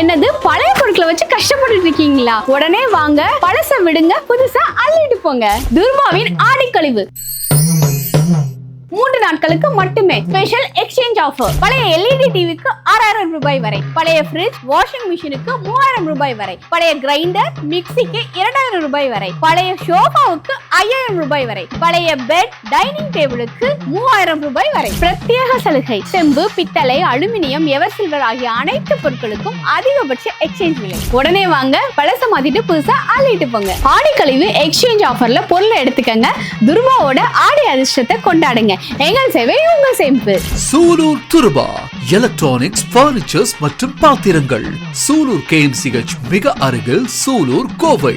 என்னது பழைய பொருட்களை வச்சு கஷ்டப்பட்டு இருக்கீங்களா? உடனே வாங்க பழச விடுங்க புதுசா அள்ளிட்டு போங்க. துர்மாவின் ஆடிக்கழிவு. மூன்று நாட்களுக்கு மட்டுமே ஸ்பெஷல் எக்ஸ்சேஞ்ச் ஆஃபர் பழைய எல்இடி டிவிக்கு ஆயிரம் ரூபாய் வரை. பழைய ஃப்ரிட்ஜ் வாஷிங் மிஷினுக்கு மூவாயிரம் ரூபாய் வரை. பழைய கிரைண்டர் மிக்சிக்கு இரண்டாயிரம் ரூபாய் வரை. பழைய சோஃபாவுக்கு ஐயாயிரம் ரூபாய் வரை. பழைய பெட் டைனிங் டேபிளுக்கு மூவாயிரம் ரூபாய் வரை. பிரத்யேக சலுகை. செம்பு பித்தளை அலுமினியம் எவர் சில்வர் ஆகிய அனைத்து பொருட்களுக்கும் அதிகபட்ச எக்ஸ்சேஞ்ச் விலை. உடனே வாங்க பழச மாத்திட்டு புதுசா ஆளிட்டு போங்க. ஆடி கழிவு எக்ஸ்சேஞ்ச் ஆஃபர்ல பொருளை எடுத்துக்கங்க. துருவாவோட ஆடி அதிர்ஷ்டத்தை கொண்டாடுங்க. எங்கள் சேவை உங்க சேமிப்பு. சூலூர் துருபா. எலக்ட்ரானிக்ஸ் பர்னிச்சர்ஸ் மற்றும் பாத்திரங்கள். சூலூர் கேஎம்சிஹெச் மிக அருகில் சூலூர் கோவை.